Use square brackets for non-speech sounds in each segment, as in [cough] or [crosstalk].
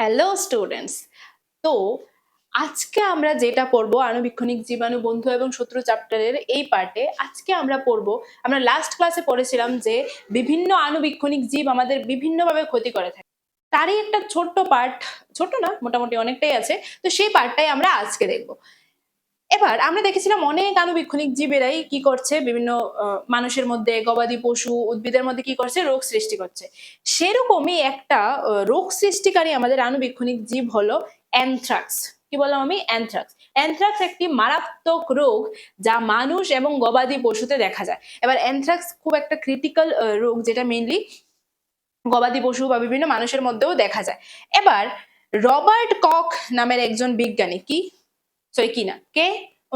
Hello students তো আজকে আমরা যেটা পড়ব, আণুবীক্ষণিক জীবাণু বন্ধু এবং শত্রু চ্যাপ্টারের এই পার্টে, আজকে আমরা পড়ব, আমরা লাস্ট ক্লাসে পড়েছিলাম যে বিভিন্ন আণুবীক্ষণিক জীব আমাদের বিভিন্নভাবে ক্ষতি করে থাকে। তারই একটা ছোট্ট পার্ট ছোট না, মোটামুটি অনেকটাই আছে, তো সেই পার্টটাই আমরা আজকে দেখব। এবার আমরা দেখেছিলাম অনেক আনুবীক্ষণিক জীবেরাই কি করছে? বিভিন্ন মানুষের মধ্যে, গবাদি পশু, উদ্ভিদের মধ্যে কি করছে? রোগ সৃষ্টি করছে। সেরকমই একটা রোগ সৃষ্টিকারী আমাদের আনুবীক্ষণিক জীব হলো অ্যানথ্রাক্স। কি বললাম আমি? অ্যানথ্রাক্স। অ্যানথ্রাক্স একটি মারাত্মক রোগ যা মানুষ এবং গবাদি পশুতে দেখা যায়। এবার অ্যানথ্রাক্স খুব একটা ক্রিটিক্যাল রোগ যেটা মেইনলি গবাদি পশু বা বিভিন্ন মানুষের মধ্যেও দেখা যায়। এবার রবার্ট কক নামের একজন বিজ্ঞানী কি সরি, কি না? কে?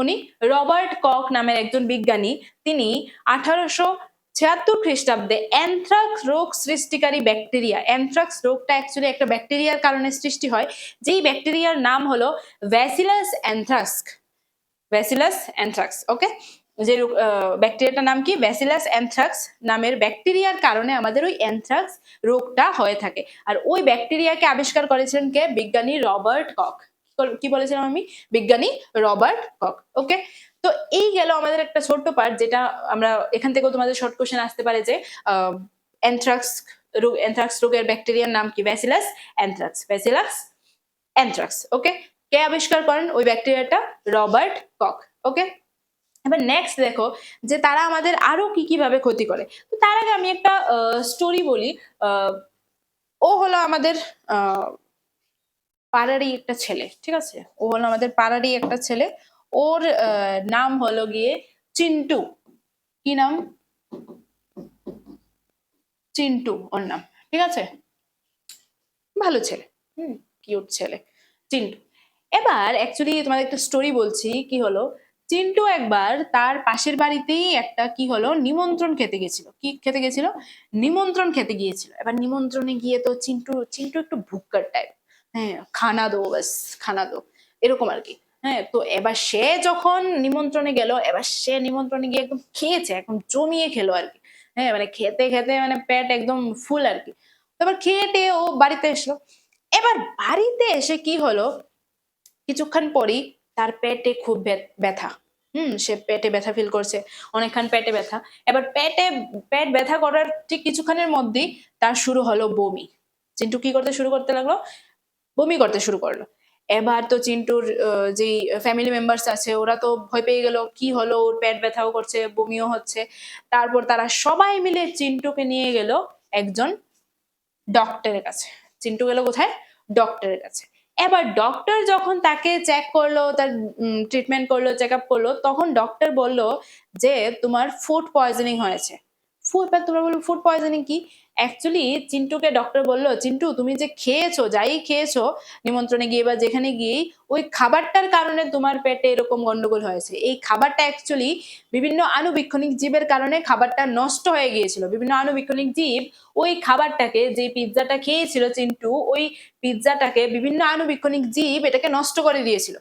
উনি রবার্ট কক নামের একজন বিজ্ঞানী। তিনি আঠারোশো ছিয়াত্তর খ্রিস্টাব্দে অ্যানথ্রাক্স রোগ সৃষ্টিকারী ব্যাকটেরিয়া, অ্যানথ্রাক্স রোগটা অ্যাকচুয়ালি একটা ব্যাকটেরিয়ার কারণে সৃষ্টি হয়। যেই ব্যাকটেরিয়ার নাম হলো ভ্যাসিলাস অ্যানথ্রাক্স ভ্যাসিলাস অ্যানথ্রাক্স ওকে যে ব্যাকটেরিয়াটার নাম কি? ভ্যাসিলাস অ্যানথ্রাক্স নামের ব্যাকটেরিয়ার কারণে আমাদের ওই অ্যানথ্রাক্স রোগটা হয়ে থাকে। আর ওই ব্যাকটেরিয়াকে আবিষ্কার করেছিলেন কে? বিজ্ঞানী রবার্ট কক। কি বলেছিলাম আমি? বিজ্ঞানী রবার্ট কক ওকে তো এই গেল আমাদের একটা ছোট্ট পার্ট যেটা আমরা এখান থেকেও তোমাদের শর্ট কোশ্চেন আসতে পারে যে অ্যানথ্রাক্স রোগ অ্যানথ্রাক্স রোগের ব্যাকটেরিয়ার নাম কি? ভ্যাসিলাস অ্যানথ্রাক্স ভ্যাসিলাস অ্যানথ্রাক্স ওকে কে আবিষ্কার করেন? ওই ব্যাকটেরিয়াটা রবার্ট কক ওকে এবার নেক্সট দেখো যে তারা আমাদের আরও কি কীভাবে ক্ষতি করে। তো তার আগে আমি একটা স্টোরি বলি ও হলো আমাদের আহ, পাড়ারই একটা ছেলে, ঠিক আছে? ও হলো আমাদের পাড়ারই একটা ছেলে। ওর নাম হলো গিয়ে চিন্টু। কি নাম? চিন্টু ওর নাম, ঠিক আছে? ভালো ছেলে, হুম কিউট ছেলে, চিন্টু। এবার অ্যাকচুয়ালি তোমাদের একটা স্টোরি বলছি, কি হলো? চিন্টু একবার তার পাশের বাড়িতেই একটা কি হলো, নিমন্ত্রণ খেতে গেছিল। কি খেতে গেছিল? নিমন্ত্রণ খেতে গিয়েছিল। এবার নিমন্ত্রণে গিয়ে তো চিন্টু চিন্টু একটু ভুক্কার টাইপ হ্যাঁ খানা দো বাস খানা দো এরকম আর কি। হ্যাঁ তো এবার সে যখন নিমন্ত্রণে গেল, এবার সে নিমন্ত্রণে গিয়ে একদম খেয়েছে, একদম জমিয়ে খেলো আর কি। হ্যাঁ মানে খেতে খেতে মানে পেট একদম ফুল আর কি। তারপর খেয়ে টেয়ে ও বাড়িতে এসলো। এবার বাড়িতে এসে কি হলো? কিছুক্ষণ পরই তার পেটে খুব ব্য- ব্যথা। হুম, সে পেটে ব্যথা ফিল করছে অনেকক্ষণ পেটে ব্যথা। এবার পেটে, পেট ব্যথা করার ঠিক কিছুক্ষণের মধ্যেই তার শুরু হলো বমি। চিন্টু কি করতে শুরু করতে লাগল? বমি করতে শুরু করল। এবার তো চিন্টুর যেই ফ্যামিলি মেম্বার্স আছে, ওরা তো ভয় পেয়ে গেল, কি হলো, ওর পেট ব্যথাও করছে, বমিও হচ্ছে। তারপর তারা সবাই মিলে চিন্টুকে নিয়ে গেল একজন ডক্টরের কাছে। চিন্টু গেল কোথায়? ডক্টরের কাছে। এবার ডক্টর যখন তাকে চেক করল, তার ট্রিটমেন্ট করল চেক আপ করল, তখন ডক্টর বলল যে, তোমার ফুড পয়জনিং হয়েছে। ফুড তোমরা বলব ফুড পয়জনিং কি? অ্যাকচুয়ালি চিন্টুকে ডক্টর বলল, চিন্টু, তুমি যে খেয়েছো, যাই খেয়েছো, নিমন্ত্রণে গিয়ে বা যেখানে গিয়ে ওই খাবারটার কারণে তোমার পেটে এরকম গন্ডগোল হয়েছে। এই খাবারটা অ্যাকচুয়ালি বিভিন্ন আণুবীক্ষণিক জীবের কারণে খাবারটা নষ্ট হয়ে গিয়েছিল। বিভিন্ন আনুবীক্ষণিক জীব ওই খাবারটাকে, যে পিৎজাটা খেয়েছিল চিন্টু, ওই পিৎজাটাকে বিভিন্ন আনুবীক্ষণিক জীব এটাকে নষ্ট করে দিয়েছিল।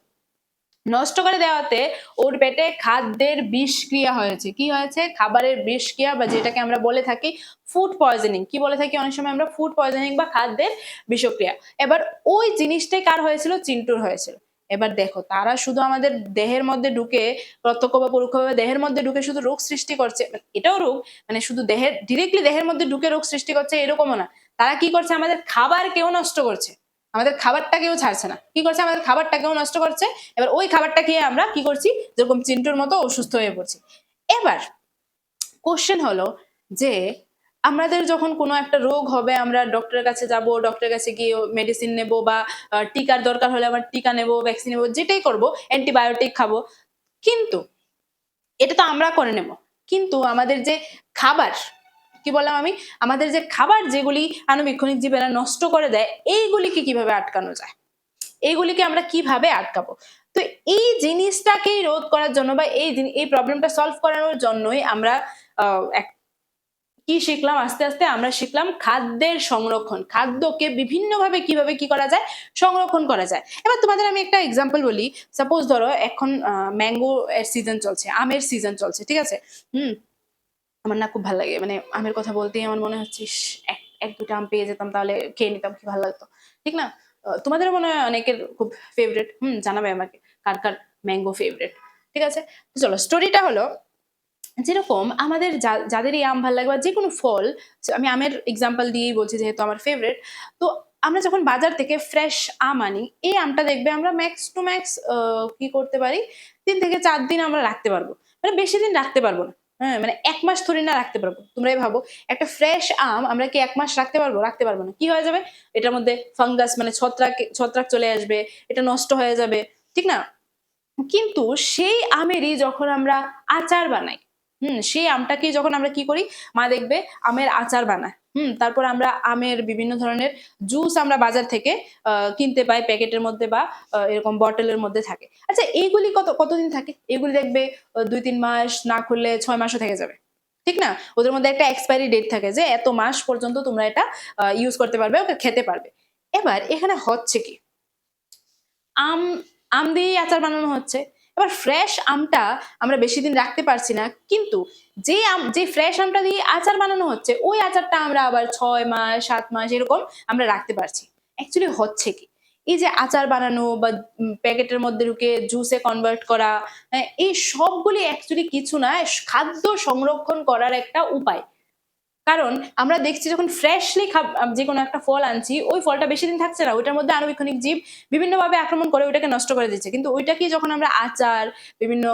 নষ্ট করে দেওয়াতে ওর পেটে খাদ্যের বিষক্রিয়া হয়েছে। কি হয়েছে? খাবারের বিষক্রিয়া বা যেটাকে আমরা বলে থাকি ফুড পয়জনিং কি বলে থাকি? অনেক সময় আমরা ফুড পয়জনিং বা খাদ্যের বিষক্রিয়া। এবার ওই জিনিসটাই কার হয়েছিল? চিন্টুর হয়েছিল। এবার দেখো, তারা শুধু আমাদের দেহের মধ্যে ঢুকে, প্রত্যক্ষ বা পরোক্ষভাবে দেহের মধ্যে ঢুকে শুধু রোগ সৃষ্টি করছে, এটাও রোগ মানে শুধু দেহের ডিরেক্টলি দেহের মধ্যে ঢুকে রোগ সৃষ্টি করছে এরকমও না। তারা কি করছে? আমাদের খাবার কেউ নষ্ট করছে। আমাদের খাবারটা কেউ ছাড়ছে না। কি করছে? আমাদের খাবারটা কেউ নষ্ট করছে। এবার ওই খাবারটা খেয়ে আমরা কি করছি? যেরকম চিন্টুর মতো অসুস্থ হয়ে পড়ছি। এবার কোশ্চেন হলো যে, আমাদের যখন কোনো একটা রোগ হবে, আমরা ডক্টরের কাছে যাব ডক্টরের কাছে গিয়ে মেডিসিন নেব বা টিকার দরকার হলে আমরা টিকা নেব ভ্যাকসিন নেব, যেটাই করব অ্যান্টিবায়োটিক খাব। কিন্তু এটা তো আমরা করে নেব। কিন্তু আমাদের যে খাবার কি বললাম আমি? আমাদের যে খাবার যেগুলি আণুবীক্ষণিক জীবেরা নষ্ট করে দেয়, এইগুলিকে কীভাবে আটকানো যায়? এইগুলিকে আমরা কীভাবে আটকাবো? তো এই জিনিসটাকেই রোধ করার জন্য বা এই এই প্রবলেমটা সলভ করানোর জন্যই আমরা কি শিখলাম? আস্তে আস্তে আমরা শিখলাম খাদ্যের সংরক্ষণ। খাদ্যকে বিভিন্নভাবে কীভাবে কি করা যায়? সংরক্ষণ করা যায়। এবার তোমাদের আমি একটা এক্সাম্পল বলি। সাপোজ ধরো এখন ম্যাঙ্গো এর সিজন চলছে, আমের সিজন চলছে, ঠিক আছে? হুম? আমার না খুব ভালো লাগে। মানে আমের কথা বলতেই আমার মনে হচ্ছে এক এক দুটো আম পেয়ে যেতাম তাহলে খেয়ে নিতাম কি ভালো লাগতো। ঠিক না? আহ, তোমাদেরও মনে হয় অনেকের খুব ফেভারেট হুম জানাবে আমাকে কার কার ম্যাঙ্গো ফেভারেট ঠিক আছে? চলো স্টোরিটা হলো যেরকম আমাদের যাদেরই আম ভালো লাগে বা যে কোনো ফল আমি আমের এক্সাম্পল দিয়েই বলছি যেহেতু আমার ফেভারেট তো আমরা যখন বাজার থেকে ফ্রেশ আম আনি এই আমটা দেখবে আমরা ম্যাক্স টু ম্যাক্স কি করতে পারি? তিন থেকে চার দিন আমরা রাখতে পারব। মানে বেশি দিন রাখতে পারব না। হ্যাঁ মানে এক মাস ধরে না রাখতে পারব। তোমরাই ভাবো, একটা ফ্রেশ আম আমরা কি এক মাস রাখতে পারব? রাখতে পারব না। কি হয়ে যাবে? এটার মধ্যে ফাঙ্গাস মানে ছত্রাক ছত্রাক চলে আসবে, এটা নষ্ট হয়ে যাবে। ঠিক না? কিন্তু সেই আমেরই যখন আমরা আচার বানাই হুম, সেই আমটাকে যখন আমরা কি করি, মা দেখবে আমের আচার বানায়। হুম, তারপর আমরা আমের বিভিন্ন ধরনের জুস আমরা বাজার থেকে কিনতে পাই, প্যাকেটের মধ্যে বা এরকম বটলের মধ্যে থাকে। আচ্ছা এইগুলি কত, কতদিন থাকে? এগুলি দেখবে দুই তিন মাস না খুললে ছয় মাসও থেকে যাবে। ঠিক না? ওদের মধ্যে একটা এক্সপায়ারি ডেট থাকে যে এত মাস পর্যন্ত তোমরা এটা ইউজ করতে পারবে, ওকে খেতে পারবে। এবার এখানে হচ্ছে কি? আম আম দিয়েই আচার বানানো হচ্ছে। এবার ফ্রেশ আমটা আমরা বেশি দিন রাখতে পারছি না কিন্তু যে আম যে ফ্রেশ আমটা দিয়ে আচার বানানো হচ্ছে ওই আচারটা আমরা আবার ছয় মাস সাত মাস এরকম আমরা রাখতে পারছি। অ্যাকচুয়ালি হচ্ছে কি? এই যে আচার বানানো বা প্যাকেটের মধ্যে ঢুকে জুসে কনভার্ট করা হ্যাঁ, এই সবগুলি অ্যাকচুয়ালি কিছু না খাদ্য সংরক্ষণ করার একটা উপায়। কারণ আমরা দেখছি যখন ফ্রেশলি যে কোনো একটা ফল আনছি, ওই ফলটা বেশি দিন থাকছে না, ওইটার মধ্যে আণুবীক্ষণিক জীব বিভিন্নভাবে আক্রমণ করে ওইটাকে নষ্ট করে দিচ্ছে। কিন্তু ওইটাকে যখন আমরা আচার, বিভিন্ন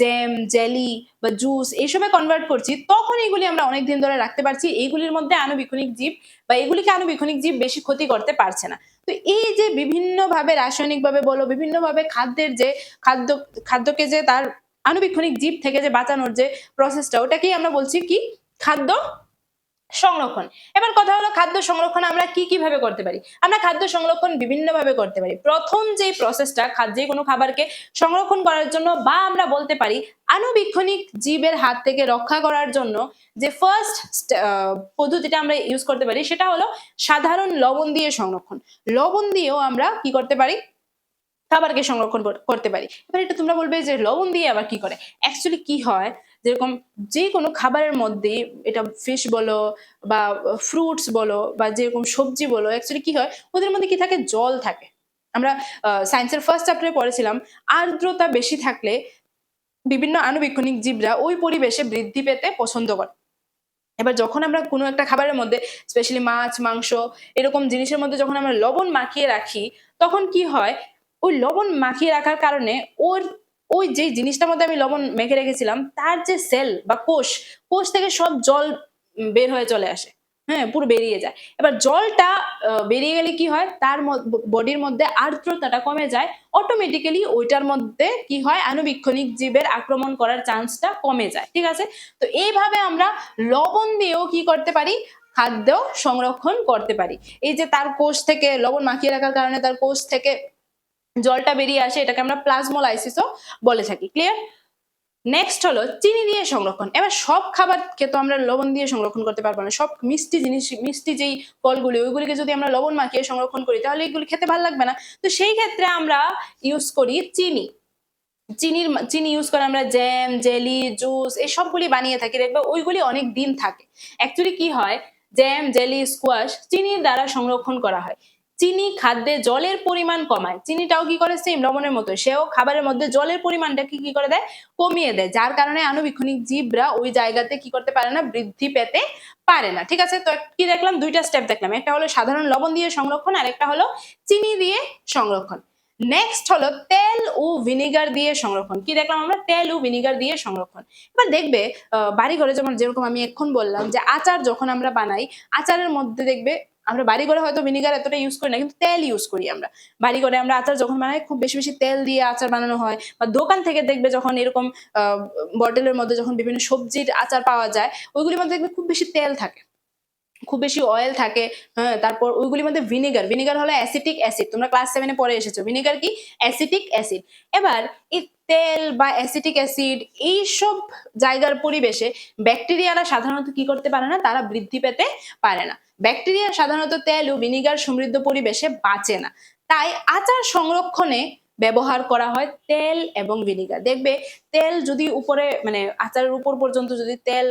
জ্যাম জেলি বা জুস এইসবে কনভার্ট করছি, তখন এগুলি আমরা অনেক দিন ধরে রাখতে পারছি, এইগুলির মধ্যে আণুবীক্ষণিক জীব বা এগুলিকে আণুবীক্ষণিক জীব বেশি ক্ষতি করতে পারছে না। তো এই যে বিভিন্নভাবে রাসায়নিকভাবে বলো, বিভিন্নভাবে খাদ্যের যে খাদ্য, খাদ্যকে যে তার আণুবীক্ষণিক জীব থেকে যে বাঁচানোর যে প্রসেসটা ওটাকেই আমরা বলছি কি? খাদ্য সংরক্ষণ। এবার কথা হলো খাদ্য সংরক্ষণ আমরা কি কীভাবে করতে পারি? আমরা খাদ্য সংরক্ষণ বিভিন্নভাবে করতে পারি। প্রথম যে প্রসেসটা যে কোনো খাবারকে সংরক্ষণ করার জন্য বা আমরা বলতে পারি আণুবীক্ষণিক জীবের হাত থেকে রক্ষা করার জন্য যে ফার্স্ট পদ্ধতিটা আমরা ইউজ করতে পারি সেটা হলো সাধারণ লবণ দিয়ে সংরক্ষণ। লবণ দিয়েও আমরা কি করতে পারি? খাবারকে সংরক্ষণ করতে পারি। এবার এটা তোমরা বলবে যে লবণ দিয়ে আবার কি করে? অ্যাকচুয়ালি কি হয়? যেরকম যে কোনো খাবারের মধ্যে এটা ফিশ বলো বা ফ্রুটস বলো বা যেরকম সবজি বলো অ্যাকচুয়ালি কি হয়, ওদের মধ্যে কি থাকে? জল থাকে। আমরা সায়েন্সের ফার্স্ট চ্যাপ্টারে পড়েছিলাম, আর্দ্রতা বেশি থাকলে বিভিন্ন আণুবীক্ষণিক জীবরা ওই পরিবেশে বৃদ্ধি পেতে পছন্দ করে। এবার যখন আমরা কোনো একটা খাবারের মধ্যে স্পেশালি মাছ, মাংস, এরকম জিনিসের মধ্যে যখন আমরা লবণ মাখিয়ে রাখি, তখন কি হয়? ওই লবণ মাখিয়ে রাখার কারণে ওর ওই যে জিনিসটার মধ্যে আমি লবণ মেখে রেখেছিলাম, তার যে সেল বা কোষ কোষ থেকে সব জল বের হয়ে চলে আসে। হ্যাঁ পুরো বেরিয়ে যায়। এবার জলটা বেরিয়ে গেলে কি হয়? তার বডির মধ্যে আর্দ্রতাটা কমে যায়। অটোমেটিক্যালি ওইটার মধ্যে কি হয়? আনুবীক্ষণিক জীবের আক্রমণ করার চান্সটা কমে যায়। ঠিক আছে? তো এইভাবে আমরা লবণ দিয়েও কি করতে পারি? খাদ্য সংরক্ষণ করতে পারি। এই যে তার কোষ থেকে লবণ মাখিয়ে রাখার কারণে তার কোষ থেকে জলটা বেরিয়ে আসে, এটাকে আমরা প্লাজমোলাইসিসও বলে থাকি ক্লিয়ার নেক্সট হলো চিনি দিয়ে সংরক্ষণ। এবার সব খাবারকে তো আমরা লবণ দিয়ে সংরক্ষণ করতে পারব না। সব মিষ্টি জিনিস, মিষ্টি যেই ফলগুলি, ওইগুলিকে যদি আমরা লবণ মাখিয়ে সংরক্ষণ করি, তাহলে এগুলি খেতে ভালো লাগবে না। তো সেই ক্ষেত্রে আমরা ইউজ করি চিনি। চিনির চিনি ইউজ করে আমরা জ্যাম জেলি জুস এই সবগুলি বানিয়ে থাকি। দেখবে ওইগুলি অনেক দিন থাকে। অ্যাকচুয়ালি কি হয়? জ্যাম জেলি স্কোয়াশ চিনির দ্বারা সংরক্ষণ করা হয়। চিনি খাদ্যে জলের পরিমাণ কমায়। চিনিটাও কি করে সেম লবণের মতো সেও খাবারের মধ্যে জলের পরিমাণটা কি কি করে দেয়? কমিয়ে দেয়। যার কারণে আণুবীক্ষণিক জীবরা ওই জায়গাতে কি করতে পারে না? বৃদ্ধি পেতে পারে না। ঠিক আছে? তো কি দেখলাম? দুইটা স্টেপ দেখলাম। একটা হলো সাধারণ লবণ দিয়ে সংরক্ষণ, আর একটা হলো চিনি দিয়ে সংরক্ষণ। নেক্সট হলো তেল ও ভিনিগার দিয়ে সংরক্ষণ। কি দেখলাম আমরা? তেল ও ভিনিগার দিয়ে সংরক্ষণ। এবার দেখবে বাড়ি ঘরে যেমন যেরকম আমি এখন বললাম যে আচার যখন আমরা বানাই, আচারের মধ্যে দেখবে আমরা বাড়ি ঘরে হয়তো ভিনিগার এতটা ইউজ করি না, কিন্তু তেল ইউজ করি আমরা। বাড়ি ঘরে আমরা আচার যখন বানাই, খুব বেশি বেশি তেল দিয়ে আচার বানানো হয়। বা দোকান থেকে দেখবে যখন এরকম বটলের মধ্যে যখন বিভিন্ন সবজির আচার পাওয়া যায়, ওইগুলির মধ্যে দেখবে খুব বেশি তেল থাকে। খুব বেশি অয়েল থাকে হ্যাঁ তারপর ওইগুলির মধ্যে ভিনেগার ভিনেগার হলো অ্যাসিটিক অ্যাসিড তোমরা ক্লাস সেভেনে পরে এসেছ। ভিনেগার কি? অ্যাসিটিক অ্যাসিড এবার এই তেল বা অ্যাসিটিক অ্যাসিড এইসব জায়গার পরিবেশে ব্যাকটেরিয়ারা সাধারণত কি করতে পারে না? তারা বৃদ্ধি পেতে পারে না। ব্যাকটেরিয়া সাধারণত তেল ও ভিনিগার সমৃদ্ধ পরিবেশে বাঁচে না। তাই আচার সংরক্ষণে ব্যবহার করা হয় তেল এবং ভিনিগার। দেখবে তেল যদি উপরে মানে আচারের উপর পর্যন্ত যদি তেল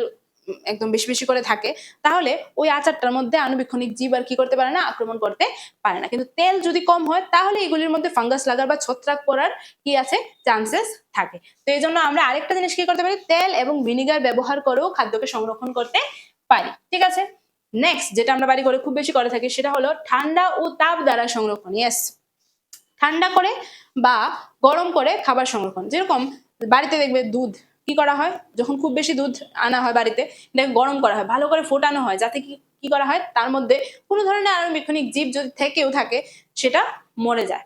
একদম বেশি বেশি করে থাকে, তাহলে ওই আচারটার মধ্যে আণুবীক্ষণিক জীব আর কি করতে পারে না, আক্রমণ করতে পারে না। কিন্তু তেল যদি কম হয়, তাহলে এগুলির মধ্যে ফাঙ্গাস লাগার বা ছত্রাক পড়ার কি আছে? চান্সেস থাকে। তো এই জন্য আমরা আরেকটা জিনিস কি করতে পারি? তেল এবং ভিনিগার ব্যবহার করেও খাদ্যকে সংরক্ষণ করতে পারি। ঠিক আছে? নেক্সট যেটা আমরা বাড়ি করে খুব বেশি করে থাকি, সেটা হলো ঠান্ডা ও তাপ দ্বারা সংরক্ষণ ইয়েস ঠান্ডা করে বা গরম করে খাবার সংরক্ষণ। যেরকম বাড়িতে দেখবে দুধ, কি করা হয়? যখন খুব বেশি দুধ আনা হয় বাড়িতে, এটাকে গরম করা হয়, ভালো করে ফোটানো হয়, যাতে কি কি করা হয়? তার মধ্যে কোনো ধরনের আরম্ভিক্ষণিক জীব যদি থেকেও থাকে, সেটা মরে যায়।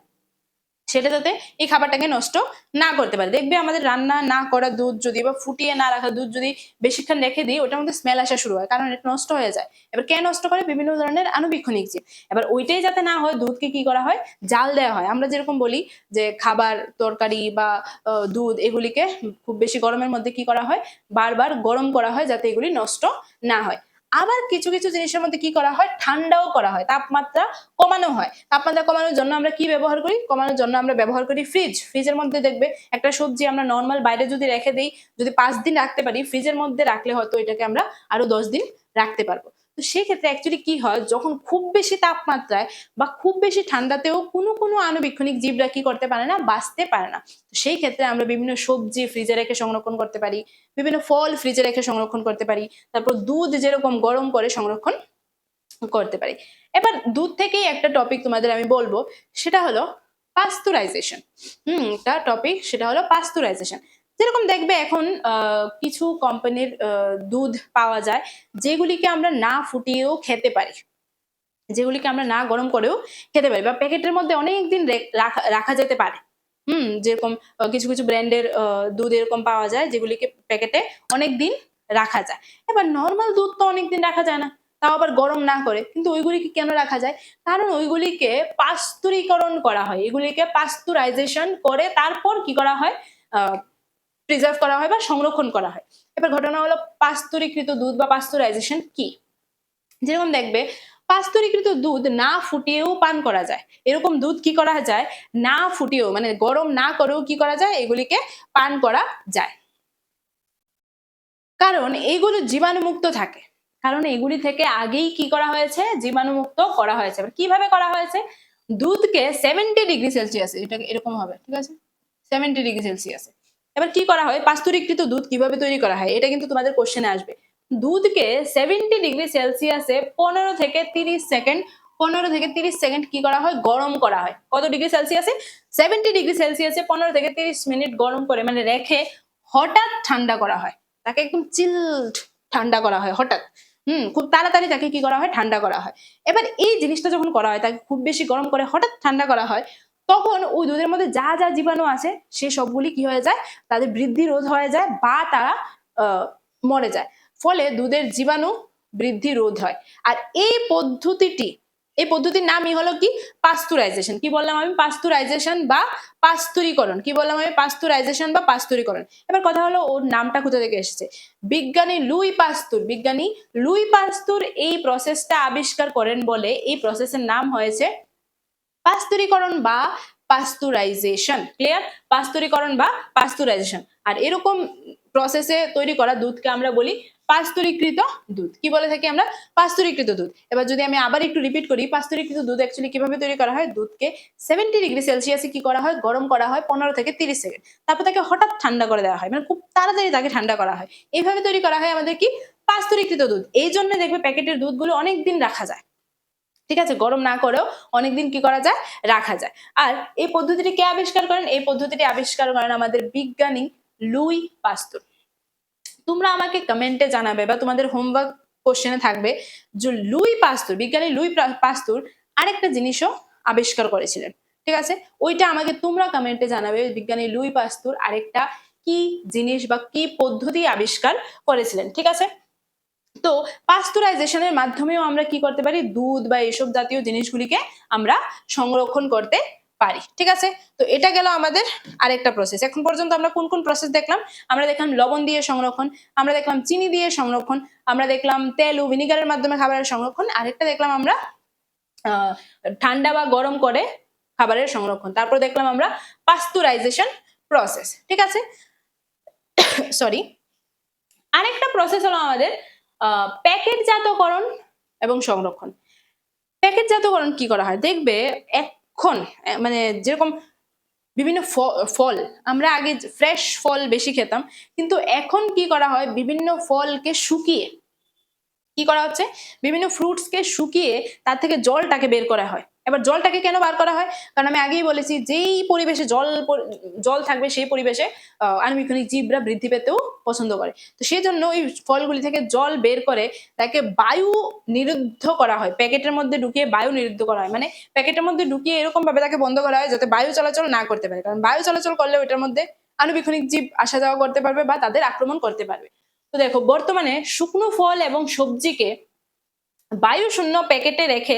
সেটা যাতে এই খাবারটাকে নষ্ট না করতে পারে। দেখবে আমাদের রান্না না করা দুধ যদি বা ফুটিয়ে না রাখা দুধ যদি বেশিক্ষণ রেখে দিই, ওটার মধ্যে স্মেল আসা শুরু হয়, কারণ এটা নষ্ট হয়ে যায়। এবার কে নষ্ট করে? বিভিন্ন ধরনের আণুবীক্ষণিক জীব। এবার ওইটাই যাতে না হয়, দুধকে কি করা হয়? জাল দেওয়া হয়। আমরা যেরকম বলি যে খাবার, তরকারি বা দুধ এগুলিকে খুব বেশি গরমের মধ্যে কি করা হয়? বারবার গরম করা হয় যাতে এগুলি নষ্ট না হয়। আবার কিছু কিছু জিনিসের মধ্যে কি করা হয়? ঠান্ডাও করা হয়। তাপমাত্রা কমানো হয়। তাপমাত্রা কমানোর জন্য আমরা কি ব্যবহার করি? কমানোর জন্য আমরা ব্যবহার করি ফ্রিজ ফ্রিজের মধ্যে দেখবে একটা সবজি আমরা নর্মাল বাইরে যদি রেখে দিই, যদি পাঁচ দিন রাখতে পারি ফ্রিজের মধ্যে রাখলে হয়তো এটাকে আমরা আরও দশ দিন রাখতে পারব। তো সেক্ষেত্রে অ্যাকচুয়ালি কি হয়, যখন খুব বেশি তাপমাত্রায় বা খুব বেশি ঠান্ডাতেও কোনো কোনো আণুবীক্ষণিক জীবরা কি করতে পারে না, বাঁচতে পারে না। তো সেই ক্ষেত্রে আমরা বিভিন্ন সবজি ফ্রিজে রেখে সংরক্ষণ করতে পারি, বিভিন্ন ফল ফ্রিজে রেখে সংরক্ষণ করতে পারি, তারপর দুধ যেরকম গরম করে সংরক্ষণ করতে পারি। এবার দুধ থেকেই একটা টপিক তোমাদের আমি বলব, সেটা হলো পাস্তুরাইজেশন হুম, একটা টপিক সেটা হলো পাস্তুরাইজেশন যেরকম দেখবে এখন কিছু কোম্পানির দুধ পাওয়া যায় যেগুলিকে আমরা না ফুটিয়েও খেতে পারি। যেগুলিকে আমরা না গরম করেও খেতে পারি বা প্যাকেটের মধ্যে অনেক দিন রাখা রাখা যেতে পারে। হুম, যেরকম কিছু কিছু ব্র্যান্ডের দুধ এরকম পাওয়া যায় যেগুলিকে প্যাকেটে অনেক দিন রাখা যায়। এবার নর্মাল দুধ তো অনেক দিন রাখা যায় না, তাও আবার গরম না করে। কিন্তু ওইগুলিকে কেন রাখা যায়? কারণ ওইগুলিকে পাস্তুরীকরণ করা হয়। এগুলিকে পাস্তুরাইজেশন করে তারপর কি করা হয়? প্রিজার্ভ করা হয় বা সংরক্ষণ করা হয়। এবার ঘটনা হলো পাস্তুরীকৃত দুধ বা পাস্তুরাইজেশন কি? যেরকম দেখবে, পাস্তুরীকৃত দুধ না ফুটিয়েও পান করা যায়। এরকম দুধ কি করা যায়? না ফুটিয়েও মানে গরম না করেও কি করা যায়? এগুলিকে পান করা যায়। কারণ এইগুলো জীবাণুমুক্ত থাকে। কারণ এগুলি থেকে আগেই কি করা হয়েছে? জীবাণুমুক্ত করা হয়েছে। কীভাবে করা হয়েছে? দুধকে সেভেন্টি ডিগ্রি সেলসিয়াস এটা এরকম হবে, ঠিক আছে? সেভেন্টি ডিগ্রি সেলসিয়াস এবার কি করা হয়? পাস্তুরীকৃত দুধ কীভাবে তৈরি করা হয়? এটা কিন্তু তোমাদের কোশ্চেনে আসবে। দুধকে সেভেন্টি ডিগ্রি সেলসিয়াসে পনেরো থেকে তিরিশ সেকেন্ড পনেরো থেকে তিরিশ সেকেন্ড কি করা হয়? গরম করা হয়। কত ডিগ্রি সেলসিয়াসে সেভেন্টি ডিগ্রি সেলসিয়াসে পনেরো থেকে তিরিশ মিনিট গরম করে মানে রেখে হঠাৎ ঠান্ডা করা হয়। তাকে একদম চিল্ড ঠান্ডা করা হয়, হঠাৎ। হুম, খুব তাড়াতাড়ি তাকে কি করা হয়? ঠান্ডা করা হয়। এবার এই জিনিসটা যখন করা হয়, তাকে খুব বেশি গরম করে হঠাৎ ঠান্ডা করা হয় তখন ওই দুধের মধ্যে যা যা জীবাণু আছে সে সবগুলি কি হয়ে যায়? তাদের বৃদ্ধি রোধ হয়ে যায় বা তারা মরে যায়। ফলে দুধের জীবাণু বৃদ্ধি রোধ হয়। আর এই পদ্ধতিটি, এই পদ্ধতির নামই হলো কি? পাস্তুরাইজেশন কি বললাম আমি? পাস্তুরাইজেশন বা পাস্তুরীকরণ কি বললাম আমি? পাস্তুরাইজেশন বা পাস্তুরীকরণ এবার কথা হলো ওর নামটা কোথা থেকে এসেছে? বিজ্ঞানী লুই পাস্তুর। বিজ্ঞানী লুই পাস্তুর এই প্রসেসটা আবিষ্কার করেন বলে এই প্রসেসের নাম হয়েছে পাস্তুরীকরণ বা পাস্তুরাইজেশন। ক্লিয়ার পাস্তুরীকরণ বা পাস্তুরাইজেশন। আর এরকম প্রসেসে তৈরি করা দুধকে আমরা বলি পাস্তুরীকৃত দুধ। কি বলে থাকি আমরা? পাস্তুরীকৃত দুধ। এবার যদি আমি আবার একটু রিপিট করি, পাস্তুরীকৃত দুধ অ্যাকচুয়ালি কীভাবে তৈরি করা হয়? দুধকে সেভেন্টি ডিগ্রি সেলসিয়াসে কি করা হয়? গরম করা হয় পনেরো থেকে তিরিশ সেকেন্ড তারপর তাকে হঠাৎ ঠান্ডা করে দেওয়া হয়। মানে খুব তাড়াতাড়ি তাকে ঠান্ডা করা হয়। এইভাবে তৈরি করা হয় আমাদের কি? পাস্তুরীকৃত দুধ। এই জন্য দেখবে প্যাকেটের দুধগুলো অনেক দিন রাখা যায়। ঠিক আছে? গরম না করেও অনেকদিন কি করা যায়? রাখা যায়। আর এই পদ্ধতিটি কে আবিষ্কার করেন? এই পদ্ধতিটি আবিষ্কার করেন আমাদের বিজ্ঞানী লুই পাস্তুর। তোমরা আমাকে কমেন্টে জানাবে বা তোমাদের হোমওয়ার্ক কোশ্চেনে থাকবে যে লুই পাস্তুর, বিজ্ঞানী লুই পাস্তুর আরেকটা জিনিসও আবিষ্কার করেছিলেন। ঠিক আছে? ওইটা আমাকে তোমরা কমেন্টে জানাবে বিজ্ঞানী লুই পাস্তুর আরেকটা কি জিনিস বা কি পদ্ধতি আবিষ্কার করেছিলেন। ঠিক আছে? তো পাস্তুরাইজেশনের মাধ্যমেও আমরা কি করতে পারি? দুধ বা এসব জাতীয় জিনিসগুলিকে আমরা সংরক্ষণ করতে পারি। ঠিক আছে? তো এটা গেল আমাদের আরেকটা প্রসেস এখন পর্যন্ত আমরা কোন কোন প্রসেস দেখলাম? আমরা দেখলাম লবণ দিয়ে সংরক্ষণ, আমরা দেখলাম চিনি দিয়ে সংরক্ষণ, আমরা দেখলাম তেল ও ভিনিগারের মাধ্যমে খাবারের সংরক্ষণ, আরেকটা দেখলাম আমরা ঠান্ডা বা গরম করে খাবারের সংরক্ষণ। তারপর দেখলাম আমরা পাস্তুরাইজেশন প্রসেস ঠিক আছে? [coughs] সরি আরেকটা প্রসেস হলো আমাদের প্যাকেটজাতকরণ এবং সংরক্ষণ। প্যাকেটজাতকরণ কি করা হয়? দেখবে এখন মানে যেরকম বিভিন্ন ফল, আমরা আগে ফ্রেশ ফল বেশি খেতাম, কিন্তু এখন কি করা হয়? বিভিন্ন ফলকে শুকিয়ে, কি করা হচ্ছে? বিভিন্ন ফ্রুটসকে শুকিয়ে তার থেকে জলটাকে বের করা হয়। এবার জলটাকে কেন বার করা হয়? কারণ আমি আগেই বলেছি যেই পরিবেশে জল জল থাকবে সেই পরিবেশে আহ, আণুবীক্ষণিক জীবরা বৃদ্ধি পেতেও পছন্দ করে। তো সেই জন্য ওই ফলগুলি থেকে জল বের করে তাকে বায়ু নিরুদ্ধ করা হয়। প্যাকেটের মধ্যে ঢুকিয়ে বায়ু নিরুদ্ধ করা হয়। মানে প্যাকেটের মধ্যে ঢুকিয়ে এরকম ভাবে তাকে বন্ধ করা হয় যাতে বায়ু চলাচল না করতে পারে। কারণ বায়ু চলাচল করলে ওটার মধ্যে আণুবীক্ষণিক জীব আসা যাওয়া করতে পারবে বা তাদের আক্রমণ করতে পারবে। তো দেখো বর্তমানে শুকনো ফল এবং সবজিকে বায়ু শূন্য প্যাকেটে রেখে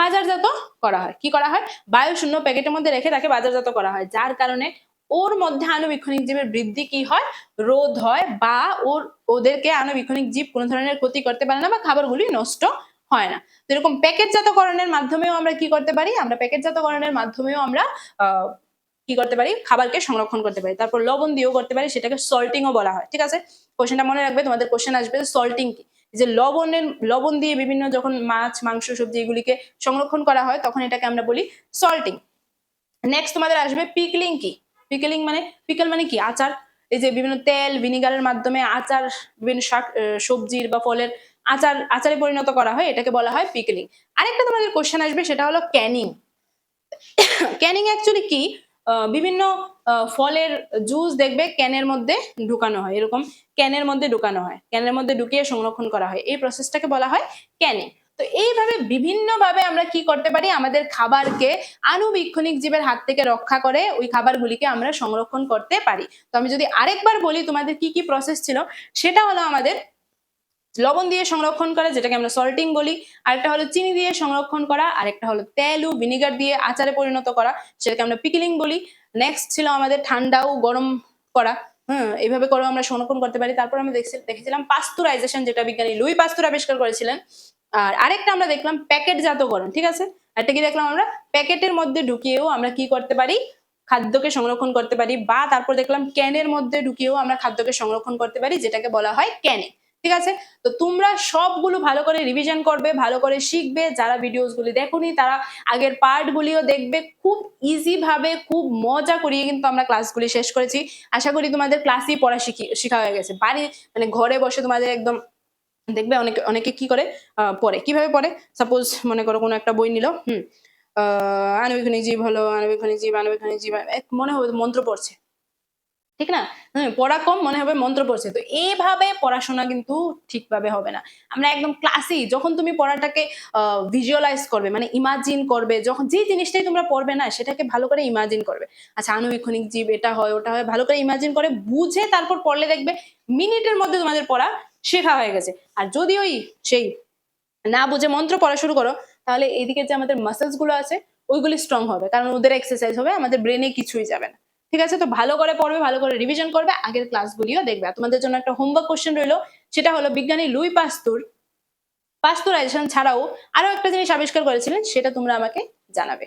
বাজারজাত করা হয়। কি করা হয়? বায়ু শূন্য প্যাকেটের মধ্যে রেখে তাকে বাজারজাত করা হয়। যার কারণে ওর মধ্যে আণুবীক্ষণিক জীবের বৃদ্ধি কি হয়? রোধ হয় বা ওর, ওদেরকে আণুবীক্ষণিক জীব কোনো ধরনের ক্ষতি করতে পারে না বা খাবারগুলি নষ্ট হয় না। তো এরকম প্যাকেটজাতকরণের মাধ্যমেও আমরা কি করতে পারি? আমরা প্যাকেটজাতকরণের মাধ্যমেও আমরা কি করতে পারি? খাবারকে সংরক্ষণ করতে পারি। তারপর লবণ দিয়েও করতে পারি। সেটাকে সল্টিংও বলা হয়। ঠিক আছে? কোশ্চেনটা মনে রাখবে? তোমাদের কোশ্চেন আসবে সল্টিং কি? যে লবণের, লবণ দিয়ে বিভিন্ন যখন মাছ, মাংস, সবজি এগুলিকে সংরক্ষণ করা হয়, তখন এটাকে আমরা বলি সল্টিং নেক্সট তোমাদের আসবে পিকলিং কি? পিকলিং মানে পিকল মানে কি? আচার। এই যে বিভিন্ন তেল ভিনিগারের মাধ্যমে আচার, বিভিন্ন শাক সবজির বা ফলের আচার, আচারে পরিণত করা হয়, এটাকে বলা হয় পিকলিং আরেকটা তোমাদের কোশ্চেন আসবে, সেটা হলো ক্যানিং ক্যানিং অ্যাকচুয়ালি কি? বিভিন্ন ফলের জুস দেখবে ক্যানের মধ্যে ঢুকানো হয়, এরকম ক্যানের মধ্যে ঢুকানো হয়, ক্যানের মধ্যে ঢুকিয়ে সংরক্ষণ করা হয়, এই প্রসেসটাকে বলা হয় ক্যানে। তো এইভাবে বিভিন্নভাবে আমরা কি করতে পারি? আমাদের খাবারকে আনুবীক্ষণিক জীবের হাত থেকে রক্ষা করে ওই খাবারগুলিকে আমরা সংরক্ষণ করতে পারি। তো আমি যদি আরেকবার বলি তোমাদের কি কি প্রসেস ছিল, সেটা হলো আমাদের লবণ দিয়ে সংরক্ষণ করা, যেটাকে আমরা সল্টিং বলি। আরেকটা হলো চিনি দিয়ে সংরক্ষণ করা, আরেকটা হলো তেল ও ভিনিগার দিয়ে আচারে পরিণত করা, সেটাকে আমরা পিকলিং বলি। নেক্সট ছিল আমাদের ঠান্ডা ও গরম করা। হ্যাঁ এইভাবে করেও আমরা সংরক্ষণ করতে পারি। তারপর আমরা দেখছি, দেখেছিলাম পাস্তুরাইজেশন যেটা বিজ্ঞানী লুই পাস্তুর আবিষ্কার করেছিলেন। আর আরেকটা আমরা দেখলাম প্যাকেট প্যাকেটজাতকরণ, ঠিক আছে? একটা কি দেখলাম আমরা? প্যাকেটের মধ্যে ঢুকিয়েও আমরা কি করতে পারি? খাদ্যকে সংরক্ষণ করতে পারি। বা তারপর দেখলাম ক্যানের মধ্যে ঢুকিয়েও আমরা খাদ্যকে সংরক্ষণ করতে পারি, যেটাকে বলা হয় ক্যানে। ঠিক আছে? তো তোমরা সবগুলো ভালো করে রিভিশন করবে ভালো করে শিখবে। যারা ভিডিওস গুলি দেখোনি তারা আগের পার্ট গুলিও দেখবে। খুব ইজি ভাবে খুব মজা করিয়ে কিন্তু আমরা ক্লাসগুলি শেষ করেছি। আশা করি তোমাদের ক্লাসই পড়া শিখি শেখা হয়ে গেছে। বাড়ি মানে ঘরে বসে তোমাদের একদম দেখবে অনেকে অনেকে কি করে? পড়ে। কীভাবে পড়ে? সাপোজ মনে করো কোনো একটা বই নিল হুম। আহ, আণুবীক্ষণিক জীব হলো আণুবীক্ষণিক জীব আণুবীক্ষণিক জীব এক মনে হবে মন্ত্র পড়ছে। ঠিক না? পড়া কম মনে হবে, মন্ত্র পড়ছে। তো এইভাবে পড়াশোনা কিন্তু ঠিকভাবে হবে না। আমরা একদম ক্লাসেই যখন তুমি পড়াটাকে ভিজুয়ালাইজ করবে মানে ইমাজিন করবে, যখন যে জিনিসটাই তোমরা পড়বে না, সেটাকে ভালো করে ইমাজিন করবে। আচ্ছা আণুবীক্ষণিক জীব, এটা হয়, ওটা হয়, ভালো করে ইমাজিন করে, বুঝে তারপর পড়লে দেখবে মিনিটের মধ্যে তোমাদের পড়া শেখা হয়ে গেছে। আর যদি ওই সেই না বুঝে মন্ত্র পড়া শুরু করো, তাহলে এইদিকে যে আমাদের মাসেলসগুলো আছে, ওইগুলি স্ট্রং হবে। কারণ ওদের এক্সারসাইজ হবে, আমাদের ব্রেনে কিছুই যাবে না। ঠিক আছে? তো ভালো করে পড়বে, ভালো করে রিভিশন করবে, আগের ক্লাসগুলিও দেখবে। তোমাদের জন্য একটা হোমওয়ার্ক কোশ্চেন রইল, সেটা হলো বিজ্ঞানী লুই পাস্তুর, পাস্তুরাইজেশন ছাড়াও আরও একটা জিনিস আবিষ্কার করেছিলেন, সেটা তোমরা আমাকে জানাবে।